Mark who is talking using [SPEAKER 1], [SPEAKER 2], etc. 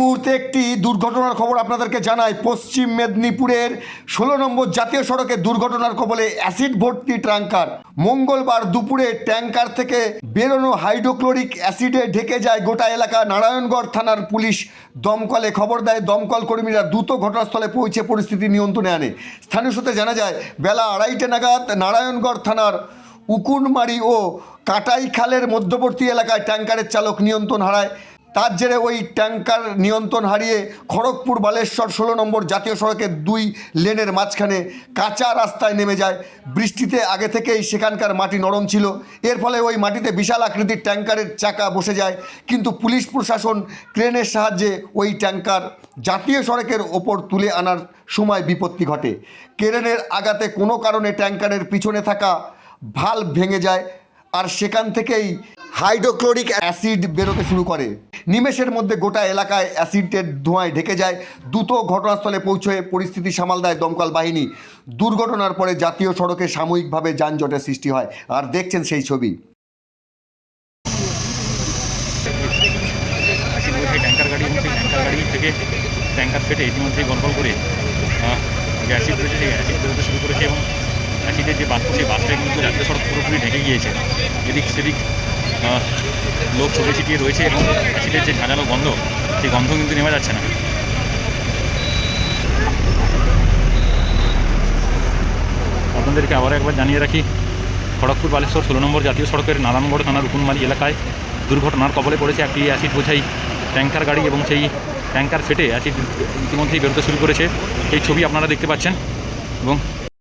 [SPEAKER 1] মুহূর্তে একটি দুর্ঘটনার খবর আপনাদেরকে জানাই। পশ্চিম মেদিনীপুরের ষোলো নম্বর জাতীয় সড়কে দুর্ঘটনার কবলে অ্যাসিড ভর্তি ট্যাঙ্কার। মঙ্গলবার দুপুরে ট্যাঙ্কার থেকে বেরোনো হাইড্রোক্লোরিক অ্যাসিডে ঢেকে যায় গোটা এলাকা। নারায়ণগড় থানার পুলিশ দমকলে খবর দেয়, দমকল কর্মীরা দ্রুত ঘটনাস্থলে পৌঁছে পরিস্থিতি নিয়ন্ত্রণে আনে। স্থানীয় সূত্রে জানা যায়, বেলা আড়াইটে নাগাদ নারায়ণগড় থানার উকুনমারি ও কাটাই খালের মধ্যবর্তী এলাকায় ট্যাঙ্কারের চালক নিয়ন্ত্রণ হারায়। তার জেরে ওই ট্যাঙ্কার নিয়ন্ত্রণ হারিয়ে খড়গপুর বালেশ্বর ষোলো নম্বর জাতীয় সড়কের দুই লেনের মাঝখানে কাঁচা রাস্তায় নেমে যায়। বৃষ্টিতে আগে থেকেই সেখানকার মাটি নরম ছিল। এর ফলে ওই মাটিতে বিশাল আকৃতির ট্যাঙ্কারের চাকা বসে যায়। কিন্তু পুলিশ প্রশাসন ক্রেনের সাহায্যে ওই ট্যাঙ্কার জাতীয় সড়কের ওপর তুলে আনার সময় বিপত্তি ঘটে। ক্রেনের আগাতে কোনো কারণে ট্যাঙ্কারের পিছনে থাকা ভাল্ব ভেঙে যায়। আর সেখান থেকেই হাইড্রোক্লোরিক অ্যাসিড বেরোতে শুরু করে। নিমেষের মধ্যে গোটা এলাকায় অ্যাসিডের ধোঁয়ায় ঢেকে যায়। দ্রুত ঘটনাস্থলে পৌঁছে পরিস্থিতি সামাল দেয় দমকল বাহিনী। দুর্ঘটনার পরে জাতীয় সড়কে সাময়িকভাবে যানজটের সৃষ্টি হয়। আর দেখছেন সেই ছবি।
[SPEAKER 2] ট্যাঙ্কার এবং ফেটে ইতিমধ্যেই গলগল করে অ্যাসিড রয়েছে সেই অ্যাসিড বেরোতে শুরু করেছে এবং অ্যাসিডের যে বাষ্প, সেই বাষ্পে কিন্তু জাতীয় সড়ক পুরোপুরি ঢেকে গিয়েছে। এদিক সেদিক লোক ছড়িয়ে ছিটিয়ে রয়েছে এবং অ্যাসিডের যে ঝাঁঝালো গন্ধ, সেই গন্ধ কিন্তু নেমে যাচ্ছে না। আপনাদেরকে আবার একবার জানিয়ে রাখি, খড়গপুর বালেশ্বর ষোলো নম্বর জাতীয় সড়কের নারায়ণগড় থানার উকুনমারি এলাকায় দুর্ঘটনার কবলে পড়েছে একটি অ্যাসিড বোঝাই ট্যাঙ্কার গাড়ি এবং সেই ট্যাঙ্কার ফেটে অ্যাসিড ইতিমধ্যেই বেরোতে শুরু করেছে। এই ছবি আপনারা দেখতে পাচ্ছেন এবং